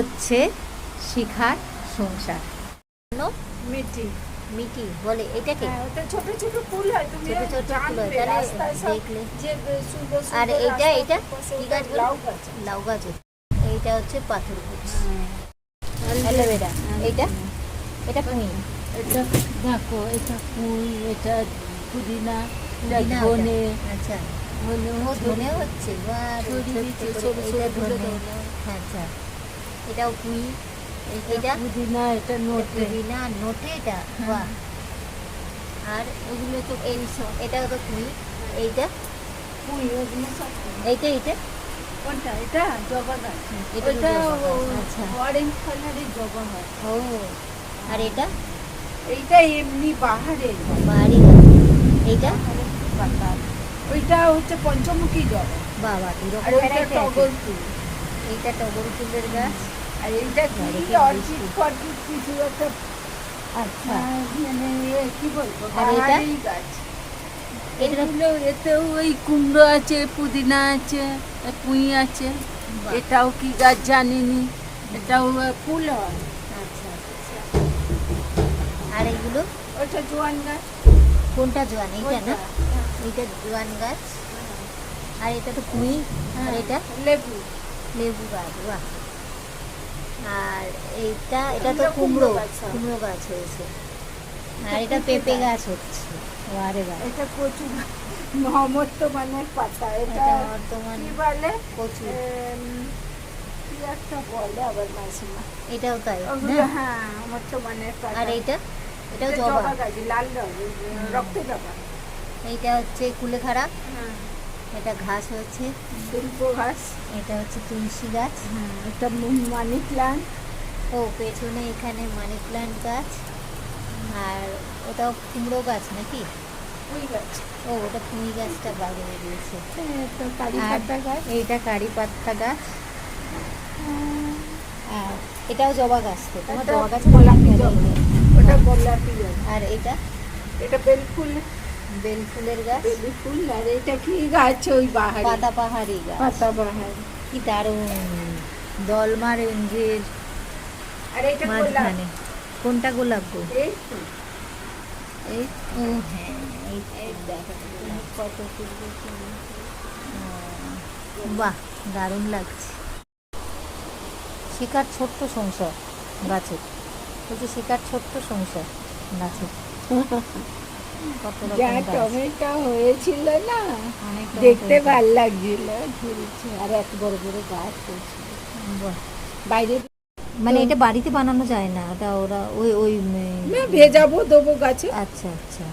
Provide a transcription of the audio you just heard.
হচ্ছে শিখার সংসার। মিটি। মিটি বলে এটাকে? হ্যাঁ ওটা ছোট ছোট ফুল হয় তুমি ছোট ছোট ফুল হয়, তাহলে দেখলে। আর এইটা রাস্তার কি গাছ? লাউ গাছ। লাউ গাছ। হচ্ছে। এইটা হচ্ছে পাথর গাছ হ্যাঁ। অ্যালোভেরা এইটা? এটা এটা দেখো এটা ফুল এটা পুদিনা। ধনে। আচ্ছা। ধনে ধনে হচ্ছে। ধনে। আচ্ছা। এটাও পুঁই এটা এটা? পুদিনা এটা নোটে। পুদিনা নোটে এটা বাহ। আর এগুলো তো এই এটাও তো পুঁই এইটা? ফুল ওগুলো সব এইটা এইটা? কোনটা এটা জবা গাছ। এটা তো ওটা জবা গাছ, অরেঞ্জ কালারের জবা ও আর এটা? এইটা এমনি এইটা? পাতা ওইটা হচ্ছে পঞ্চমুখী জবা। বাবা এরকম ওইটা টগর ফুল। এইটা টগর ফুলের গাছ। আর এইটা কি অর্কিড ফর্কিড কিছু একটা? আচ্ছা। মানে কি বলব? গাছ। এগুলো এতেও ওই কুমড়ো আছে পুদিনা আছে পুঁই আছে। এটাও কি গাছ জানিনি? এটাও ফুল হয়। আচ্ছা আর এইগুলো ওটা জোয়ান গাছ। কোনটা জোয়ান? এইটা না? হ্যাঁ। এইটা জোয়ান গাছ। আর এটা তো পুঁই। আর হ্যাঁ, এটা? লেবু। লেবু গাছ বাহ। আর এইটা এটা তো কুমড়ো কুমড়ো গাছ হয়েছে। আর এটা এটা পেঁপে গাছ। হচ্ছে। বারে বারে। এটা কচু মহম্মদমানের পাতা। এটা এটা বর্তমান কি বলে? কচু। কি একটা বলে আবার মাসিমা এটাও তাই? হ্যাঁ মহম্মদমানের পাতা। আর এইটা? এটাও জবা? গাছ লাল রঙ রক্ত জবা। এইটা হচ্ছে কুলেখাড়া। হ্যাঁ। এটা ঘাস হচ্ছে। শিল্প ঘাস। এটা হচ্ছে তুলসী গাছ। হ্যাঁ এটা মানি প্লান্ট ও পেছনে এখানে মানি প্লান্ট গাছ। আর ওটাও কুমড়ো গাছ নাকি? ও ওটা পুঁই গাছটা কারি আর গাছ। এইটা কারি পাত্তা গাছ। আর এটাও জবা গাছ তো তোমার জবা গাছ গোলাপি আর এটা এটা বেল ফুল বেল ফুলের গাছ? বেলি ফুল আর এটা কি গাছ ওই বাহারি পাতা পাহাড়ি গাছ। পাতা বাহারি কি দারুণ। দলমা রেঞ্জের আর এটা মাঝখানে। কোনটা গোলাপ গো? এই ও হ্যাঁ এই কত বাহ দারুণ লাগছে। শিকার ছোট্ট সংসার গাছের বলছি শিকার ছোট্ট সংসার গাছের যা টমেটো হয়েছিল না দেখতে। ভালো লাগছিল আর এত বড় বড় গাছ হয়েছিল বাইরে মানে এটা বাড়িতে বানানো যায় না? ওটা ওরা ওই ওই ভেজাবো দেবো গাছে। আচ্ছা আচ্ছা।